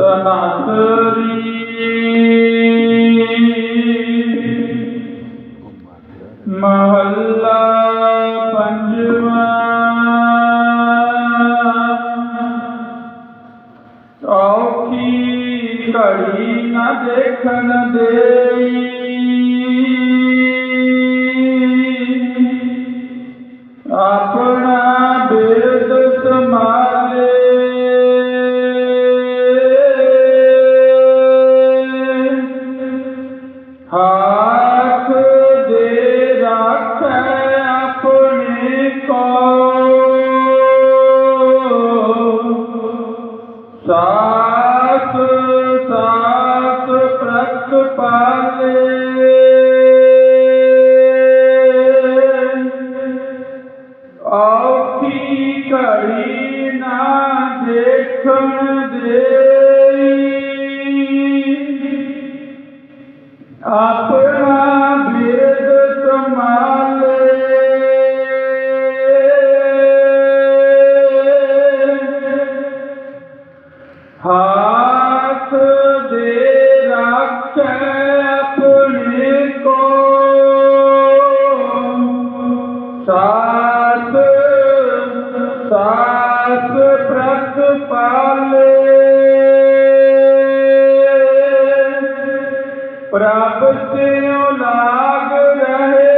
ਤਨਾਸਰੀ ਮਹੱਲਾ ਔਖੀ ਘੜੀ ਨਾ ਦੇਖਣ ਦੇਈ। ਔਖੀ ਘੜੀ ਨਾ ਦੇਖਣ ਦੇਈ। ਆਪਣਾ ਬਿਰਦ ਸੰਭਾਲੇ। ਹਾਂ ਪ੍ਰਭ ਸਿਉ ਲਾਗ ਰਹੇ।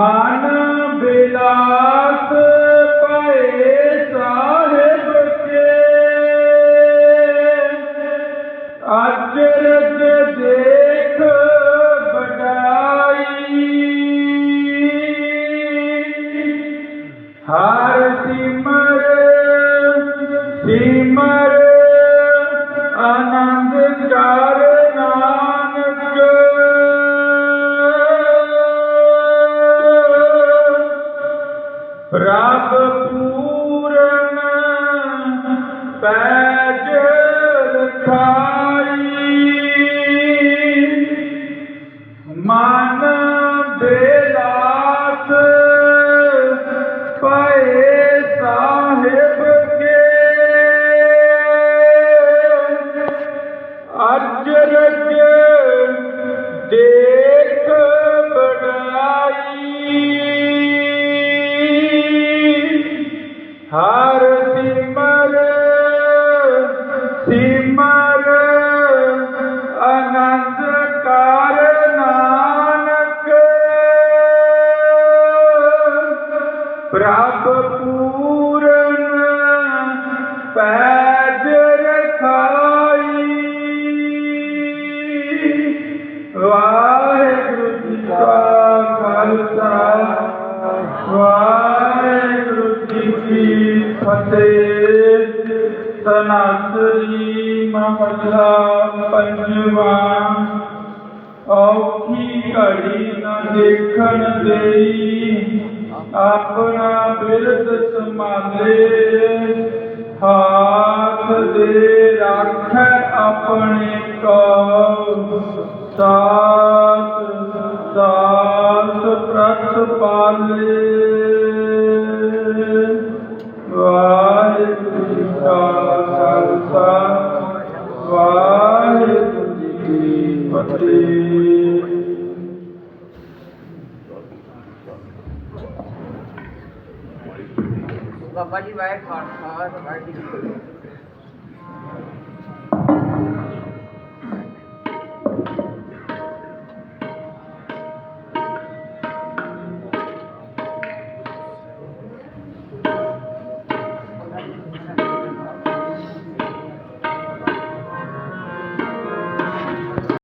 ਮਨ ਬਿਲਾਸ ਪਏ ਸਾਹਿਬ ਕੇ ਅਚਰਜ ਦੇਖ ਬਡਾਈ ਹਰ ਸਿਮਰ ਸਿਮਰ ਆਨੰਦ ਕਰ ਰੱਬ ਪੂਰਨ ਪੈਜ ਰਖਾਈ। ਮਨ ਬੇਲਾਸ ਪਏ ਸਾਹਿਬ ਕੇ। ਅਜਰਜ ਦੇਖ ਪ੍ਰਭ ਪੂਰਨ ਪੈਜ ਰਖਾਈ। ਵਾਹਿਗੁਰੂ ਜੀ ਕਾ ਖਾਲਸਾ, ਵਾਹਿਗੁਰੂ ਜੀ ਕੀ ਫਤਿਹ। ਸਨਾਤਰੀ ਮਹਲਾ ਪੰਜਵਾਂ, ਔਖੀ ਘੜੀ ਨਾ ਦੇਖਣ ਦੇਈ। ਆਪਣਾ ਬਿਰਦ ਸੰਭਾਲੇ ਹਾਥ ਦੇ ਰੱਖ ਆਪਣੇ ਕੋ ਸਾਸ ਬਾਬਾ ਜੀ ਵਾਹਿ ਖਾਲਸਾ ਵਾਹਿਗੁਰੂ ਜੀ ਕੀ ਫਤਿਹ